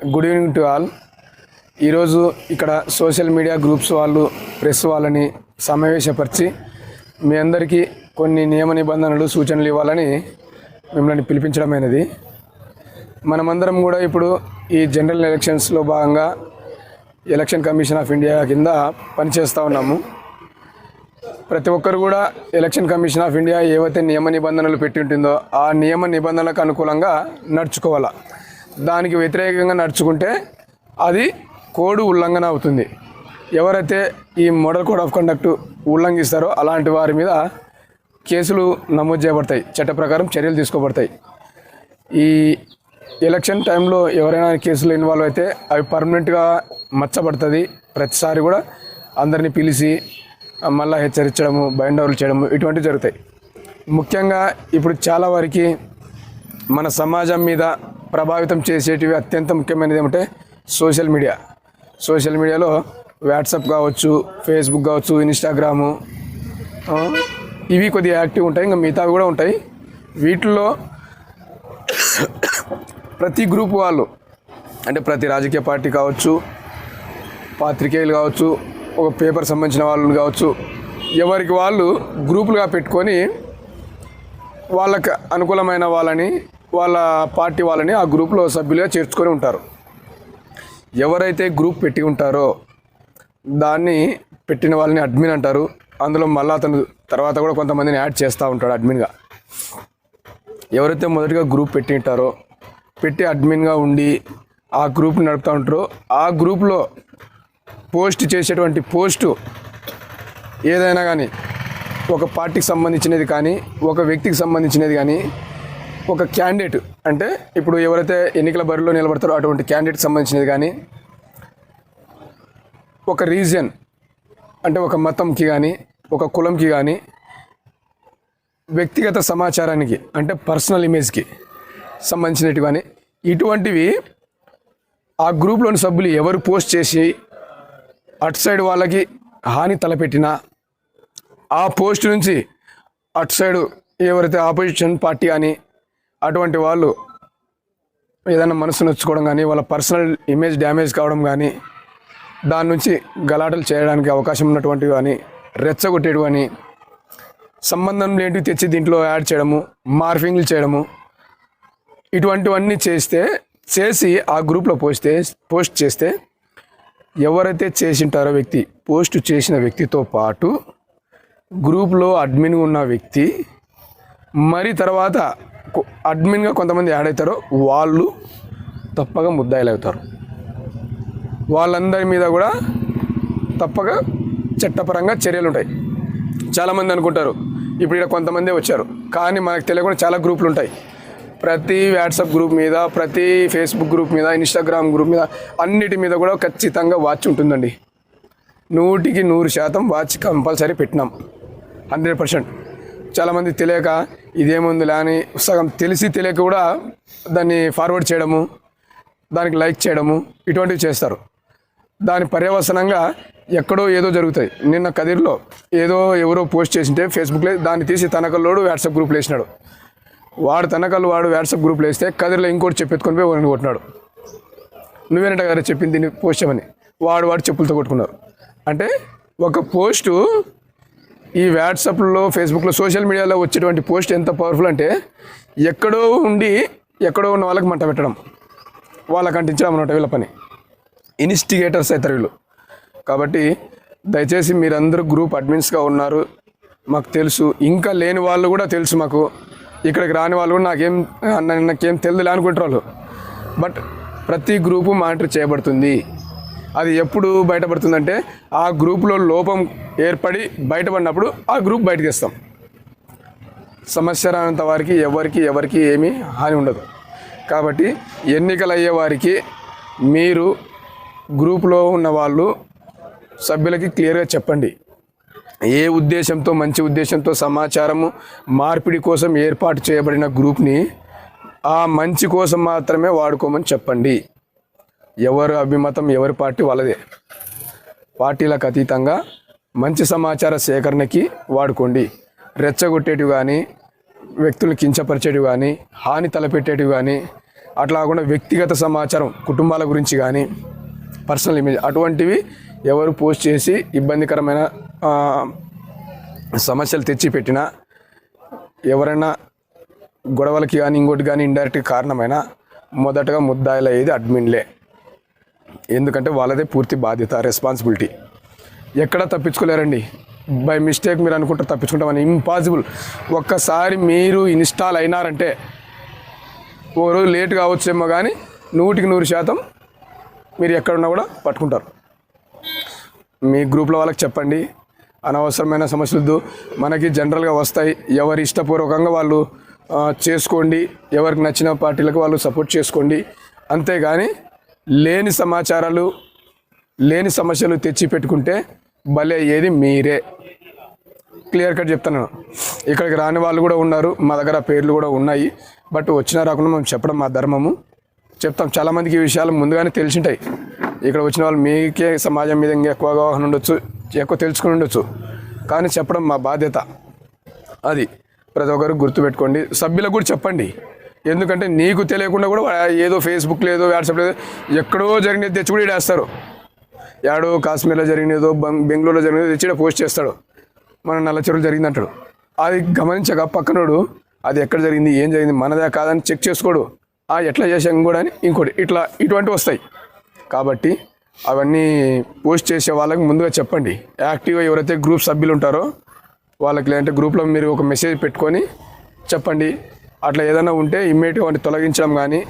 Good evening to all. ఈరోజు ఇక్కడ social media groups వాళ్ళు ప్రెస్ వాళ్ళని సమావేశపరిచి మీ అందరికీ కొన్ని నియమ నిబంధనలు సూచనలు ఇవ్వాలని మిమ్మల్ని పిలిపించడమైనది. మనమందరం కూడా ఇప్పుడు ఈ జనరల్ ఎలక్షన్స్లో భాగంగా ఎలక్షన్ కమిషన్ ఆఫ్ ఇండియా కింద పనిచేస్తూ ఉన్నాము. ప్రతి ఒక్కరు కూడా ఎలక్షన్ కమిషన్ ఆఫ్ ఇండియా ఏవైతే నియమ నిబంధనలు పెట్టి ఉంటుందో ఆ నియమ నిబంధనలకు అనుకూలంగా నడుచుకోవాలా. దానికి వ్యతిరేకంగా నడుచుకుంటే అది కోడ్ ఉల్లంఘన అవుతుంది. ఎవరైతే ఈ మోడల్ కోడ్ ఆఫ్ కండక్ట్ ఉల్లంఘిస్తారో అలాంటి వారి మీద కేసులు నమోదు చేయబడతాయి. చట్ట ప్రకారం చర్యలు తీసుకోబడతాయి. ఈ ఎలక్షన్ టైంలో ఎవరైనా కేసులు ఇన్వాల్వ్ అయితే అవి పర్మనెంట్గా మచ్చబడుతుంది. ప్రతిసారి కూడా అందరినీ పిలిచి మళ్ళీ హెచ్చరించడము బైండ్ చేయడము ఇటువంటివి జరుగుతాయి. ముఖ్యంగా ఇప్పుడు చాలా వరకు మన సమాజం మీద ప్రభావితం చేసేటివి అత్యంత ముఖ్యమైనది ఏమంటే సోషల్ మీడియా. సోషల్ మీడియాలో వాట్సాప్ కావచ్చు ఫేస్బుక్ కావచ్చు ఇన్స్టాగ్రాము ఇవి కొద్దిగా యాక్టివ్ ఉంటాయి ఇంకా మిగతావి కూడా ఉంటాయి. వీటిల్లో ప్రతి గ్రూప్ వాళ్ళు అంటే ప్రతి రాజకీయ పార్టీ కావచ్చు పాత్రికేయులు కావచ్చు ఒక పేపర్ సంబంధించిన వాళ్ళు కావచ్చు ఎవరికి వాళ్ళు గ్రూపులుగా పెట్టుకొని వాళ్ళకి అనుకూలమైన వాళ్ళని వాళ్ళ పార్టీ వాళ్ళని ఆ గ్రూప్లో సభ్యులుగా చేర్చుకొని ఉంటారు. ఎవరైతే గ్రూప్ పెట్టి ఉంటారో దాన్ని పెట్టిన వాళ్ళని అడ్మిన్ అంటారు. అందులో మళ్ళీ అతను తర్వాత కూడా కొంతమందిని యాడ్ చేస్తూ ఉంటాడు అడ్మిన్గా. ఎవరైతే మొదటిగా గ్రూప్ పెట్టి ఉంటారో పెట్టి అడ్మిన్గా ఉండి ఆ గ్రూప్ని నడుపుతూ ఉంటారో ఆ గ్రూప్లో పోస్ట్ చేసేటువంటి పోస్టు ఏదైనా కానీ ఒక పార్టీకి సంబంధించినది కానీ ఒక వ్యక్తికి సంబంధించినది కానీ ఒక క్యాండిడేట్ అంటే ఇప్పుడు ఎవరైతే ఎన్నికల బరిలో నిలబడతారో అటువంటి క్యాండిడేట్ సంబంధించినది కానీ ఒక రీజన్ అంటే ఒక మతంకి కానీ ఒక కులంకి కానీ వ్యక్తిగత సమాచారానికి అంటే పర్సనల్ ఇమేజ్కి సంబంధించినవి కానీ ఇటువంటివి ఆ గ్రూప్లోని సభ్యులు ఎవరు పోస్ట్ చేసి అటు సైడ్ వాళ్ళకి హాని తలపెట్టినా ఆ పోస్ట్ నుంచి అటు సైడు ఎవరైతే ఆపోజిషన్ పార్టీ కానీ అటువంటి వాళ్ళు ఏదైనా మనసు నొచ్చుకోవడం కానీ వాళ్ళ పర్సనల్ ఇమేజ్ డ్యామేజ్ కావడం కానీ దాని నుంచి గలాటలు చేయడానికి అవకాశం ఉన్నటువంటివి కానీ రెచ్చగొట్టేటివి కానీ సంబంధం లేనివి తెచ్చి దీంట్లో యాడ్ చేయడము మార్ఫింగ్లు చేయడము ఇటువంటివన్నీ చేస్తే చేసి ఆ గ్రూప్లో పోస్తే పోస్ట్ చేస్తే ఎవరైతే చేసింటారో వ్యక్తి పోస్ట్ చేసిన వ్యక్తితో పాటు గ్రూప్లో అడ్మిన్ ఉన్న వ్యక్తి మరి తర్వాత అడ్మిన్గా కొంతమంది యాడ్ అవుతారో వాళ్ళు తప్పగా ముద్దాయిలు అవుతారు. వాళ్ళందరి మీద కూడా తప్పగా చట్టపరంగా చర్యలు ఉంటాయి. చాలామంది అనుకుంటారు ఇప్పుడు ఇక్కడ కొంతమందే వచ్చారు కానీ మనకు తెలియకుండా చాలా గ్రూపులు ఉంటాయి. ప్రతి వాట్సాప్ గ్రూప్ మీద ప్రతి ఫేస్బుక్ గ్రూప్ మీద ఇన్స్టాగ్రామ్ గ్రూప్ మీద అన్నిటి మీద కూడా ఖచ్చితంగా వాచ్ ఉంటుందండి. నూటికి నూరు శాతం వాచ్ కంపల్సరీ పెట్టినాం. Hundred percent. చాలామంది తెలియక ఇదేముందిలా అని సగం తెలిసి తెలియక కూడా దాన్ని ఫార్వర్డ్ చేయడము దానికి లైక్ చేయడము ఇటువంటివి చేస్తారు. దాని పర్యవసనంగా ఎక్కడో ఏదో జరుగుతాయి. నిన్న కదిర్లో ఏదో ఎవరో పోస్ట్ చేసింటే ఫేస్బుక్లో దాన్ని తీసి తనకల్లోడు వాట్సాప్ గ్రూప్లో వేసినాడు. వాడు తనకల్లు వాడు వాట్సాప్ గ్రూప్లో వేస్తే కదిర్లో ఇంకోటి చెప్పెత్తుకొని పోయి వాడిని కొట్టినాడు. నువ్వేనట గారు చెప్పింది దీన్ని పోస్ట్ చేయమని. వాడు వాడు చెప్పులతో కొట్టుకున్నారు. అంటే ఒక పోస్టు ఈ వాట్సాప్లో ఫేస్బుక్లో సోషల్ మీడియాలో వచ్చేటువంటి పోస్ట్ ఎంత పవర్ఫుల్ అంటే ఎక్కడో ఉండి ఎక్కడో ఉన్న వాళ్ళకి మంట పెట్టడం. వాళ్ళకి అంటించడం అన్నమాట వీళ్ళ పని. ఇన్స్టిగేటర్స్ అవుతారు వీళ్ళు. కాబట్టి దయచేసి మీరందరూ గ్రూప్ అడ్మిన్స్గా ఉన్నారు. మాకు తెలుసు. ఇంకా లేని వాళ్ళు కూడా తెలుసు మాకు. ఇక్కడికి రాని వాళ్ళు కూడా నాకేం నాకేం తెలియదు అనుకుంటారు వాళ్ళు. బట్ ప్రతి గ్రూపు మానిటర్ చేయబడుతుంది. అది ఎప్పుడు బయటపడుతుందంటే ఆ గ్రూప్లో లోపం ఏర్పడి బయటపడినప్పుడు ఆ గ్రూప్ బయటకు ఇస్తాం సమస్య రానంత వారికి ఎవరికి ఎవరికి ఏమీ హాని ఉండదు. కాబట్టి ఎన్నికలు అయ్యే వారికి మీరు గ్రూప్లో ఉన్న వాళ్ళు సభ్యులకి క్లియర్గా చెప్పండి. ఏ ఉద్దేశంతో మంచి ఉద్దేశంతో సమాచారము మార్పిడి కోసం ఏర్పాటు చేయబడిన గ్రూప్ని ఆ మంచి కోసం మాత్రమే వాడుకోమని చెప్పండి. ఎవరు అభిమతం ఎవరి పార్టీ వాళ్ళదే. పార్టీలకు అతీతంగా మంచి సమాచార సేకరణకి వాడుకోండి. రెచ్చగొట్టేటివి కానీ వ్యక్తులు కించపరిచేటివి కానీ హాని తలపెట్టేటివి కానీ అట్లా కాకుండా వ్యక్తిగత సమాచారం కుటుంబాల గురించి కానీ పర్సనల్ ఇమేజ్ అటువంటివి ఎవరు పోస్ట్ చేసి ఇబ్బందికరమైన సమస్యలు తెచ్చిపెట్టినా ఎవరైనా గొడవలకి కానీ ఇంకోటి కానీ ఇండైరెక్ట్ కారణమైన మొదటగా ముద్దాయిలయ్యేది అడ్మిన్లే. ఎందుకంటే వాళ్ళదే పూర్తి బాధ్యత రెస్పాన్సిబిలిటీ ఎక్కడ తప్పించుకోలేరండి. బై మిస్టేక్ మీరు అనుకుంటారు తప్పించుకుంటామని ఇంపాసిబుల్ ఒక్కసారి మీరు ఇన్స్టాల్ అయినారంటే ఓ రోజు లేట్ కావచ్చేమో కానీ నూటికి నూరు శాతం మీరు ఎక్కడున్నా కూడా పట్టుకుంటారు. మీ గ్రూప్లో వాళ్ళకి చెప్పండి. అనవసరమైన సమస్యలు వద్దు. మనకి జనరల్గా వస్తాయి. ఎవరి ఇష్టపూర్వకంగా వాళ్ళు చేసుకోండి. ఎవరికి నచ్చిన పార్టీలకు వాళ్ళు సపోర్ట్ చేసుకోండి. అంతేగాని లేని సమాచారాలు లేని సమస్యలు తెచ్చి పెట్టుకుంటే భలే అయ్యేది మీరే. క్లియర్ కట్ చెప్తాను ఇక్కడికి రాని వాళ్ళు కూడా ఉన్నారు మా దగ్గర పేర్లు కూడా ఉన్నాయి. బట్ వచ్చినా రాకుండా మేము చెప్పడం మా ధర్మము. చెప్తాం. చాలామందికి ఈ విషయాలు ముందుగానే తెలిసింటాయి. ఇక్కడ వచ్చిన వాళ్ళు మీకే సమాజం మీద ఇంకా ఎక్కువ అవగాహన ఉండొచ్చు ఎక్కువ తెలుసుకుని ఉండొచ్చు. కానీ చెప్పడం మా బాధ్యత. అది ప్రతి ఒక్కరు గుర్తుపెట్టుకోండి. సభ్యులకు కూడా చెప్పండి. ఎందుకంటే నీకు తెలియకుండా కూడా ఏదో ఫేస్బుక్ లేదో వాట్సాప్ లేదో ఎక్కడో జరిగినది తెచ్చి కూడా వేస్తారు యాడో కాశ్మీర్లో జరిగినదో బెం- బెంగళూరులో జరిగినదో తెచ్చి పోస్ట్ చేస్తాడు. మన నల్ల చెరువులు జరిగింది అంటాడు అది గమనించక పక్కనోడు అది ఎక్కడ జరిగింది ఏం జరిగింది మనదే కాదని చెక్ చేసుకోడు. ఆ ఎట్లా చేసాం కూడా అని ఇంకోటి ఇట్లా ఇటువంటివి వస్తాయి. కాబట్టి అవన్నీ పోస్ట్ చేసే వాళ్ళకి ముందుగా చెప్పండి. యాక్టివ్గా ఎవరైతే గ్రూప్ సభ్యులు ఉంటారో వాళ్ళకి లేదంటే గ్రూప్లో మీరు ఒక మెసేజ్ పెట్టుకొని చెప్పండి. అట్లా ఏదైనా ఉంటే ఇమ్మీడియట్గా వాటిని తొలగించడం కానీ